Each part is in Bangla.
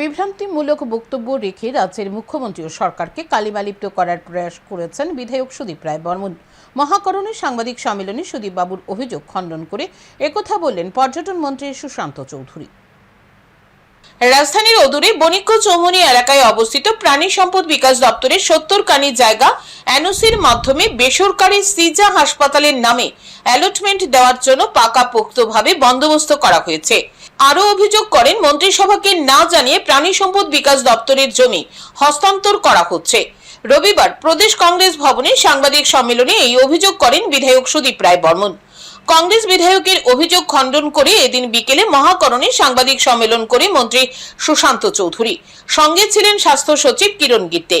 বিভ্রান্তিমূলক বক্তব্য রেখে রাজ্যের মুখ্যমন্ত্রী ও সরকারকে কালিমালিপ্ত করার প্রয়াস করেছেন বিধায়ক সুদীপ রায় বর্মন। মহাকরণে সাংবাদিক সম্মেলনে সুদীপ বাবুর অভিযোগ খণ্ডন করে একথা বললেন পর্যটন মন্ত্রী সুশান্ত চৌধুরী। রাজধানীর অদূরে বণিক্য চৌমনি এলাকায় অবস্থিত প্রাণী সম্পদ বিকাশ দপ্তরের সত্তর কানি জায়গা এনওসির মাধ্যমে বেসরকারি সিজা হাসপাতালের নামে অ্যালটমেন্ট দেওয়ার জন্য পাকাপোক্তভাবে বন্দোবস্ত করা হয়েছে। আরও অভিযোগ করেন, মন্ত্রিসভাকে না জানিয়ে প্রাণী সম্পদ বিকাশ দপ্তরের জমি হস্তান্তর করা হচ্ছে। রবিবার প্রদেশ কংগ্রেস ভবনে সাংবাদিক সম্মেলনে এই অভিযোগ করেন বিধায়ক সুদীপ রায় বর্মন। কংগ্রেস বিধায়কের অভিযোগ খণ্ডন করে এদিন বিকেলে মহাকরণে সাংবাদিক সম্মেলন করে মন্ত্রী সুশান্ত চৌধুরী। সঙ্গে ছিলেন স্বাস্থ্য সচিব কিরণ গিত্তে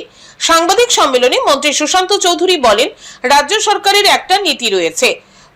সাংবাদিক সম্মেলনে মন্ত্রী সুশান্ত চৌধুরী বলেন, রাজ্য সরকারের একটা নীতি রয়েছে।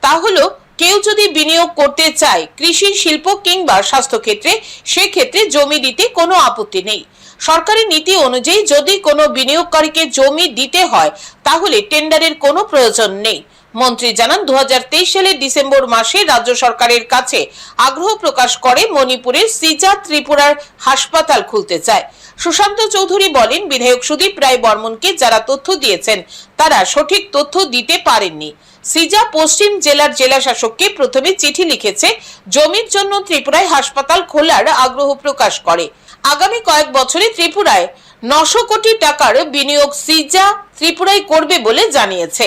তা হলো কেউ যদি বিনিয়োগ করতে চায় কৃষি, শিল্প কিংবা স্বাস্থ্যক্ষেত্রে, সেক্ষেত্রে জমি দিতে কোনো আপত্তি নেই। সরকারি নীতি অনুযায়ী যদি কোনো বিনিয়োগকারীকে জমি দিতে হয়, তাহলে টেন্ডারের কোনো প্রয়োজন নেই। মন্ত্রী জানান দু হাজার তেইশ সালের ডিসেম্বর মাসে রাজ্য সরকারের কাছে আগ্রহ প্রকাশ করে মণিপুরের সিজা ত্রিপুরার হাসপাতাল খুলতে চায়। সুশান্ত চৌধুরী বলেন, বিধায়ক সুদীপ রায় বর্মনকে যারা তথ্য দিয়েছেন, তারা সঠিক তথ্য দিতে পারেননি। সিজা পশ্চিম জেলার জেলা শাসককে প্রথমে চিঠি লিখেছে, জমির জন্য ত্রিপুরায় হাসপাতাল খোলার আগ্রহ প্রকাশ করে। আগামী কয়েক বছরে ত্রিপুরায় নশো কোটি টাকার বিনিয়োগ সিজা ত্রিপুরায় করবে বলে জানিয়েছে।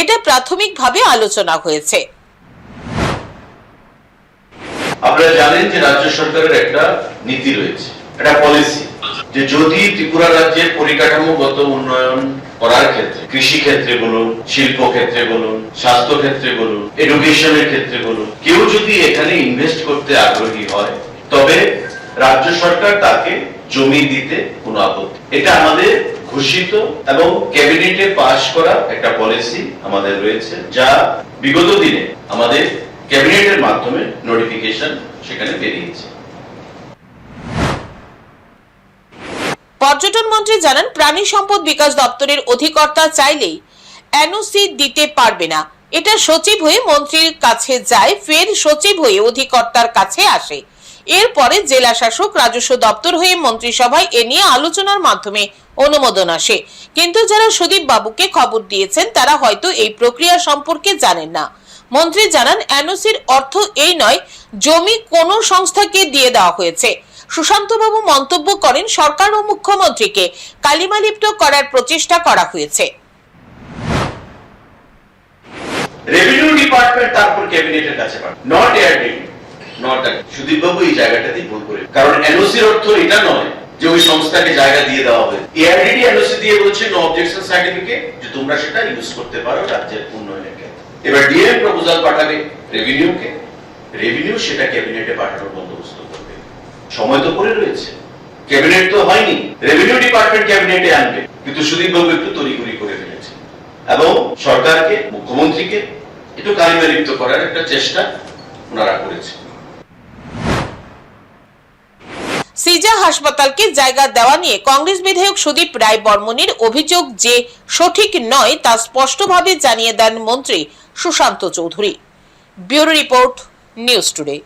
এটা প্রাথমিকভাবে আলোচনা হয়েছে। আপনারা জানেন যে রাজ্য সরকারের একটা নীতি রয়েছে, একটা পলিসি যে যদি ত্রিপুরা রাজ্যের পরিকাঠামোগত উন্নয়ন করার ক্ষেত্রে কৃষি ক্ষেত্রে বলুন শিল্প ক্ষেত্রে বলুন স্বাস্থ্য ক্ষেত্রে বলুন এডুকেশনের ক্ষেত্রে বলুন কেউ যদি এখানে ইনভেস্ট করতে আগ্রহী হয়, তবে রাজ্য সরকার তাকে জমি দিতে কোনো আপত্তি। এটা আমাদের ঘোষিত এবং ক্যাবিনেটে পাশ করা একটা পলিসি আমাদের রয়েছে, যা বিগত দিনে আমাদের ক্যাবিনেটের মাধ্যমে নোটিফিকেশন সেখানে বেরিয়েছে। পর্যটন মন্ত্রী জানান, প্রাণী সম্পদ বিকাশ দপ্তরের অধিকর্তা চাইলেই এনওসি দিতে পারবে না। এটা সচিব হয়ে মন্ত্রীর কাছে যায়, ফের সচিব হয়ে অধিকর্তার কাছে আসে। এরপরে জেলা শাসক রাজস্ব দপ্তর হয়ে মন্ত্রিসভায় এ নিয়ে আলোচনার মাধ্যমে অনুমোদন আসে। কিন্তু যারা সুদীপ বাবুকে খবর দিয়েছেন, তারা হয়তো এই প্রক্রিয়া সম্পর্কে জানেন না। মন্ত্রী জানান, এনওসির অর্থ এই নয়, জমি কোনো সংস্থাকে দিয়ে দেওয়া হয়েছে। সুশান্তবাবু মন্তব্য করেন সরকার ও মুখ্যমন্ত্রীকে। কালিমালিপ্ত করার প্রচেষ্টা করা হয়েছে। রেভিনিউ ডিপার্টমেন্ট তারপর ক্যাবিনেটের কাছে নট নট এই জায়গাটাতেই ভুল করে। কারণ এনওসির অর্থ এটা নয় যে ওই সংস্থাকে জায়গা দিয়ে দেওয়া হবে। এআরডিডি এনওসি দিয়ে বলছে নো অবজেকশন সার্টিফিকেট যে তোমরা সেটা ইউজ করতে পারো রাজ্যের উন্নয়নের ক্ষেত্রে। এবার ডিএম প্রপোজাল পাঠাবে রেভিনিউকে রেভিনিউ সেটা ক্যাবিনেটে পাঠানোর বন্দোবস্ত করবে। সময় তো পড়ে রয়েছে। ক্যাবিনেট তো হয়নি রেভিনিউ ডিপার্টমেন্ট ক্যাবিনেটে আনবে। কিন্তু সুদীপ বাবু একটু তড়িঘড়ি করে ফেলেছে। এবং সরকারকে, মুখ্যমন্ত্রীকে একটু কালিমালিপ্ত করার একটা চেষ্টা ওনারা করেছে। সিজা হাসপাতালকে জায়গা দেওয়া নিয়ে কংগ্রেস বিধায়ক সুদীপ রায় বর্মনের অভিযোগ যে সঠিক নয় তা স্পষ্টভাবে জানিয়ে দেন মন্ত্রী Sushanta Chowdhury. Bureau report, news today.